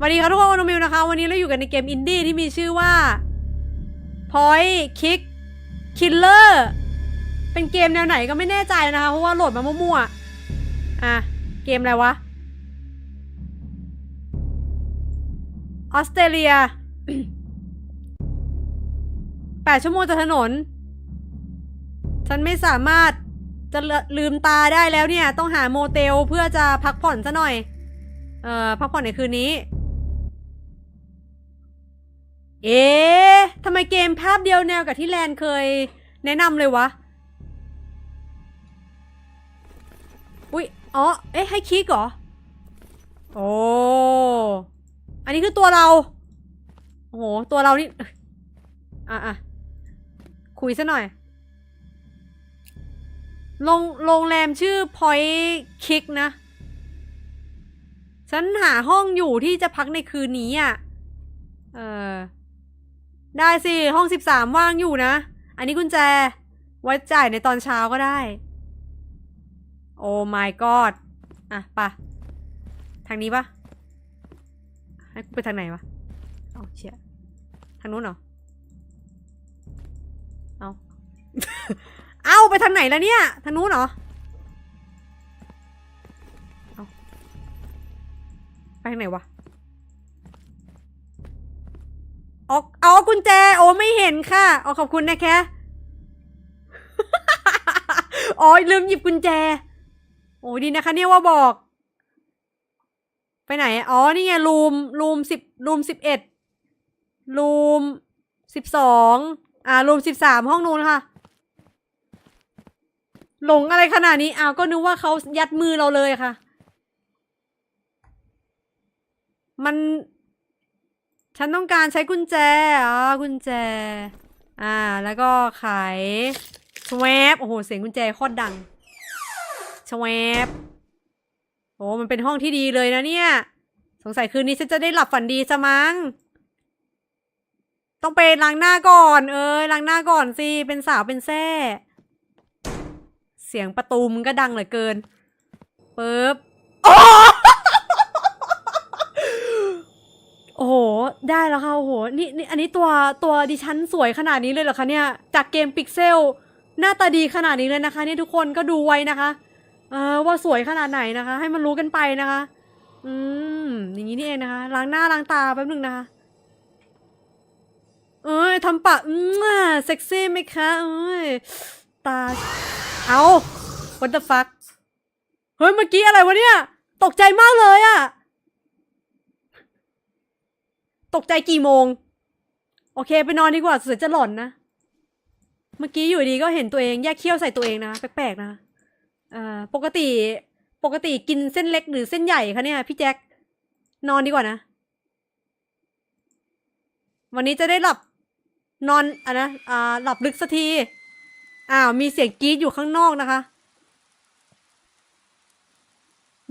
สวัสดีครับทุกคนวันมิวนะคะ วันนี้เราอยู่กันในเกมอินดี้ที่มีชื่อว่า Point Kick Killer เป็นเกมแนวไหนก็ไม่แน่ใจนะคะ เพราะว่าโหลดมามั่วๆ อะ เกมอะไรวะ ออสเตรเลียแปดชั่วโมงจากถนน ฉันไม่สามารถจะลืมตาได้แล้วเนี่ย ต้องหาโมเตลเพื่อจะพักผ่อนซะหน่อย เอ่อ พักผ่อนในคืนนี้ เอ๊ะทำไมเกมภาพเดียวแนวกับที่แลนเคยแนะนำเลยวะ อุ๊ยอ๋อ เอ๊ะ ให้คลิกเหรอ โอ้ อันนี้คือตัวเรา โอ้โห ตัวเรานี่ อะอะคุยซะหน่อย โรงโรงแรมชื่อ Point Kick นะ ฉันหาห้องอยู่ที่จะพักในคืนนี้อะ เออ ได้สิ ห้องสิบสามว่างอยู่นะ อันนี้กุญแจ ไว้จ่ายในตอนเช้าก็ได้ โอ้ my god อะปะทางนี้ปะให้กูไปทางไหนวะเอาเชี่ยทางนู้นเหรอ เอาเอาไปทางไหนแล้วเนี่ย ทางนู้นเหรอเอาไปทางไหนวะ ออกเอากุญแจ โอ้ไม่เห็นค่ะเอขอบคุณนะแค่อ๋อลืมหยิบกุญแจ โอ้ดีนะคะเนี่ยว่าบอก ไปไหน อ๋อ นี่ไงรูมรูมสิบรูมสิบเอ็ดรูมสิบสองอ่ารูมสิบสามห้องนู้นค่ะ หลงอะไรขนาดนี้อ้าวก็นึกว่าเขายัดมือเราเลยค่ะ มัน ฉันต้องการใช้กุญแจ อ๋อ กุญแจ อ่า แล้วก็ไขชวบโอ้โห เสียงกุญแจโคตรดังชวบโอ้มันเป็นห้องที่ดีเลยนะเนี่ย สงสัยคืนนี้ฉันจะได้หลับฝันดีซะมั้ง ต้องไปล้างหน้าก่อน เอ้ยล้างหน้าก่อนสิ เป็นสาวเป็นแซ่ เสียงประตูมันก็ดังเหลือเกินปึ๊บโอ้ โอ้โห ได้แล้วค่ะ โอ้โห นี่นี่อันนี้ตัวตัวดิฉันสวยขนาดนี้เลยเหรอคะเนี่ย จากเกมพิกเซลหน้าตาดีขนาดนี้เลยนะคะ เนี่ยทุกคนก็ดูไว้นะคะ เออว่าสวยขนาดไหนนะคะ ให้มันรู้กันไปนะคะ อืม อย่างนี้นี่เองนะคะ ล้างหน้าล้างตาแป๊บหนึงนะคะ เอ้ยทำปากอืมเซ็กซี่ไหมคะเอ้ย ตา เอา what the fuck เฮ้ย เมื่อกี้อะไรวะเนี่ย ตกใจมากเลยอะ ตกใจกี่โมง โอเคไปนอนดีกว่าเสือจะหล่อนนะ เมื่อกี้อยู่ดีก็เห็นตัวเองแยกเขี้ยวใส่ตัวเองนะแปลกๆนะเอ่อปกติปกติกินเส้นเล็กหรือเส้นใหญ่คะเนี่ยพี่แจ็คนอนดีกว่านะ วันนี้จะได้หลับนอนอะนะอ่าหลับลึกสักทีอ้าวมีเสียงกรี๊ดอยู่ข้างนอกนะคะ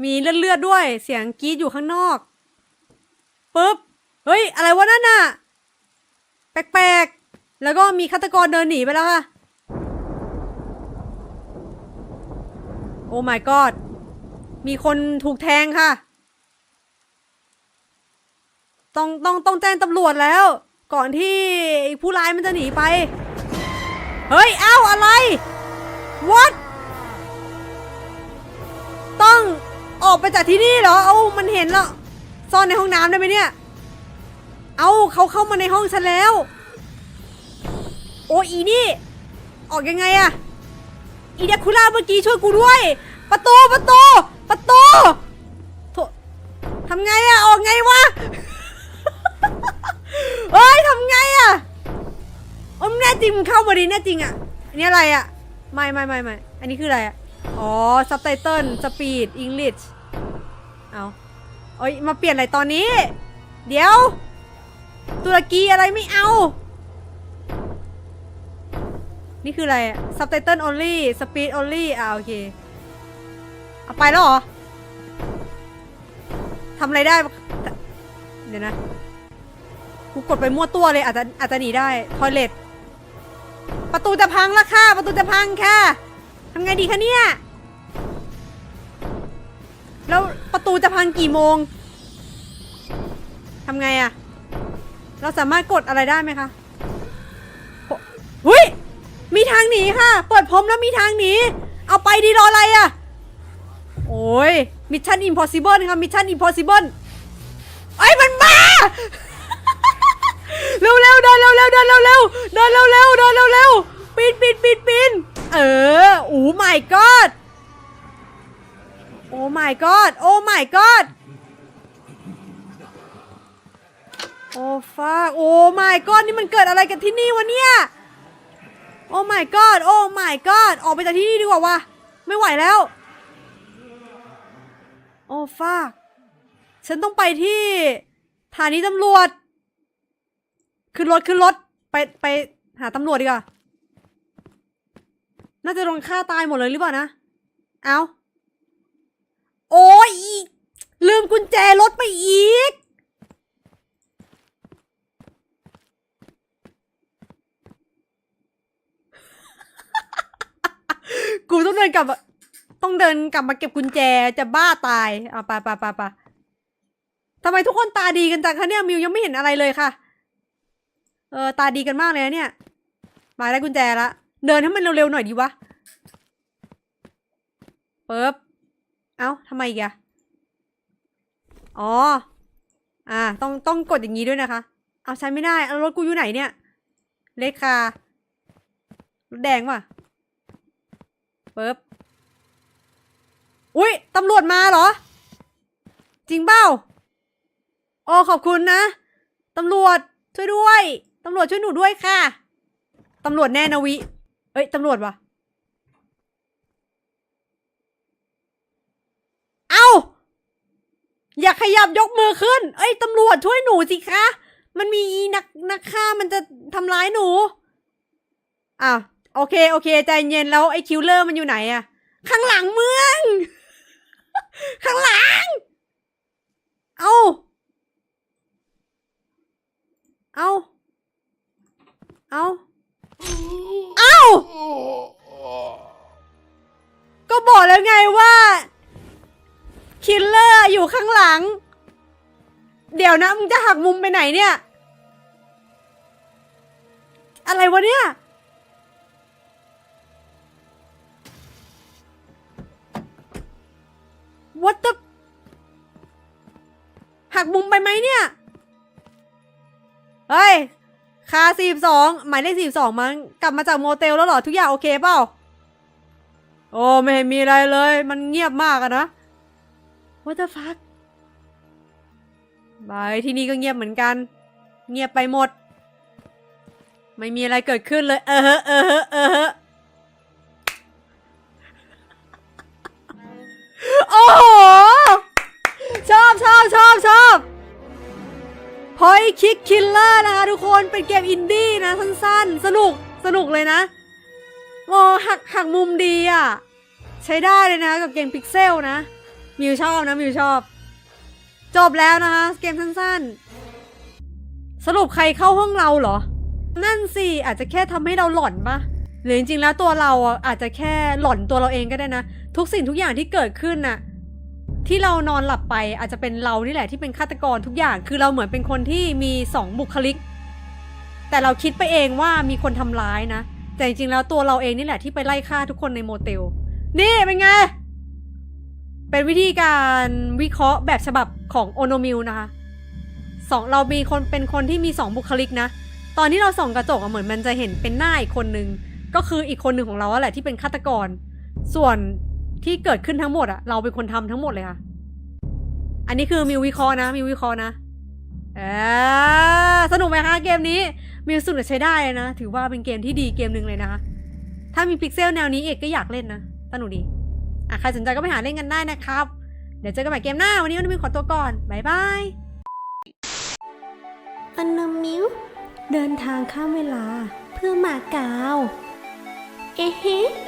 มีเลือดๆด้วย เสียงกรี๊ดอยู่ข้างนอกปุ๊บ เฮ้ย อะไรวะนั่นน่ะ แปลกๆ แล้วก็มีฆาตกรเดินหนีไปแล้วค่ะ โอ้ my god มีคนถูกแทงค่ะ ต้องต้องต้องแจ้งตำรวจแล้ว ก่อนที่ผู้ร้ายมันจะหนีไป เฮ้ย เอ้า อะไร what ต้องออกไปจากที่นี่เหรอ เอ้ามันเห็นแล้วซ่อนในห้องน้ำได้ไหมเนี่ย เอาเขาเข้ามาในห้องฉันแล้ว โอ้อีนี่ ออกยังไงอะอีเดคูล่าเมื่อกี้ช่วยกูด้วย ประตูประตูประตูโถทำไงอะออกไงวะเฮ้ยทำไงอะโอ้ยมึงแน่จริงมึงเข้ามาดิแน่จริงอะอันนี้อะไรอะไม่ไม่ไม่ไม่อันนี้คืออะไรอะอ๋อซับไตเติลสปีดอังกฤษเอาเอ้ยมาเปลี่ยนอะไรตอนนี้ เดี๋ยว ตุรกีอะไรไม่เอา นี่คืออะไร subtitle only speed only อ่าโอเค เอาไปแล้วเหรอทำอะไรได้ เดี๋ยวนะ กูกดไปมั่วตัวเลย อาจจะอาจจะหนีได้ ทอยเลทประตูจะพังแล้วค่ะ ประตูจะพังค่ะทำไงดีคะเนี่ย แล้วประตูจะพังกี่โมงทำไงอะ เราสามารถกดอะไรได้ไหมคะหหุยมีทางหนีค่ะ เปิดพรมแล้วมีทางหนี เอาไปดีรออะไรอะโอ้ย มิชชั่นอิมพอสิเบิลค่ะ มิชชั่นอิมพอสิเบิลไอ้ยมันมาเร็วเร็วๆเดินเร็วเร็วๆเดินเร็วเร็วๆเดินเร็วเร็วๆเดินเร็วเร็วๆปีนปีนปีนปีนเออโอ้ my god โอ้ my god โอ้ my god โอ้ฟาโอ้ my god นี่มันเกิดอะไรกันที่นี่วะเนี่ย โอ้ my god โอ้ my god ออกไปจากที่นี่ดีกว่าวะไม่ไหวแล้ว โอ้ฟาฉันต้องไปที่สถานีตำรวจ ขึ้นรถขึ้นรถไปไปหาตำรวจดีกว่า น่าจะโดนฆ่าตายหมดเลยหรือเปล่านะ เอาโอ้ยอีลืมกุญแจรถไปอีก กูต้องเดินกลับมาต้องเดินกลับมาเก็บกุญแจจะบ้าตายเอาไปไปไปไปทำไมทุกคนตาดีกันจังคะเนี่ยมิวยังไม่เห็นอะไรเลยค่ะ เออตาดีกันมากเลยนะเนี่ย มาได้กุญแจละเดินให้มันเร็วๆหน่อยดีวะเปิบเอ้าทำไมอีกอะอ๋อ อ่า ต้องต้องกดอย่างนี้ด้วยนะคะ เอาใช้ไม่ได้เอารถกูอยู่ไหนเนี่ย เลขคารถแดงว่ะ ปิบอุ้ยตำรวจมาเหรอ จริงเปล่าโอ้ขอบคุณนะตำรวจช่วยด้วยตำรวจช่วยหนูด้วยค่ะตำรวจแน่นะวิ เอ้ยตำรวจวะเอาอย่าขยับยกมือขึ้น เอ้ยตำรวจช่วยหนูสิคะ มันมีอีนักนักฆ่ามันจะทำร้ายหนู อ้าว โอเค โอเค ใจเย็นแล้วไอ้คิวเลอร์มันอยู่ไหนอะข้างหลังเมือง ข้างหลัง เอาเอ้าเอ้าเอ้าก็บอกแล้วไงว่า คิลเลอร์อยู่ข้างหลัง เดี๋ยวนะ มึงจะหักมุมไปไหนเนี่ย อะไรวะเนี่ย เฮ้ย คาสี่สองหมายเลขสี่สองมั้งกลับมาจากโมเตลแล้วเหรอ ทุกอย่างโอเคเปล่า โอ้ไม่เห็นมีอะไรเลย มันเงียบมากอะนะ What the fuck ไปที่นี่ก็เงียบเหมือนกัน เงียบไปหมด ไม่มีอะไรเกิดขึ้นเลย เออเออเออ พอยคิกคิลเลอร์นะคะทุกคนเป็นเกมอินดี้นะสั้นๆ สนุกสนุกเลยนะโอ้หักหักมุมดีอะ ใช้ได้เลยนะกับเกมพิกเซลนะ มิวชอบนะ มิวชอบ จบแล้วนะคะ เกมสั้นๆ สรุปใครเข้าห้องเราเหรอ นั่นสิ อาจจะแค่ทำให้เราหลอนปะหรือจริงๆแล้วตัวเราอะอาจจะแค่หลอนตัวเราเองก็ได้นะ ทุกสิ่งทุกอย่างที่เกิดขึ้นน่ะ ที่เรานอนหลับไปอาจจะเป็นเรานี่แหละที่เป็นฆาตกรทุกอย่าง คือเราเหมือนเป็นคนที่มีสองบุคลิก แต่เราคิดไปเองว่ามีคนทำร้ายนะ แต่จริงๆแล้วตัวเราเองนี่แหละที่ไปไล่ฆ่าทุกคนในโมเตล นี่เป็นไง เป็นวิธีการวิเคราะห์แบบฉบับของโอนมิลนะคะสองเรามีคนเป็นคนที่มีสองบุคลิกนะ ตอนที่เราส่องกระจกเหมือนมันจะเห็นเป็นหน้าอีกคนนึง ก็คืออีกคนหนึ่งของเราแหละที่เป็นฆาตกร ส่วน ที่เกิดขึ้นทั้งหมดอะเราเป็นคนทำทั้งหมดเลยค่ะ อันนี้คือมิววิคราะห์นะ มิววิคราะห์นะเออสนุกไหมคะเกมนี้ มิวสุดใช้ได้เลยนะ ถือว่าเป็นเกมที่ดีเกมหนึ่งเลยนะคะถ้ามีพิกเซลแนวนี้เอกก็อยากเล่นนะสนุกดีอะใครสนใจก็ไปหาเล่นกันได้นะครับ เดี๋ยวเจอกันใหม่เกมหน้า วันนี้วันนี้ขอตัวก่อนบ๊ายบายอันนมิวเดินทางข้ามเวลาเพื่อมาเกาวเอ๊ะ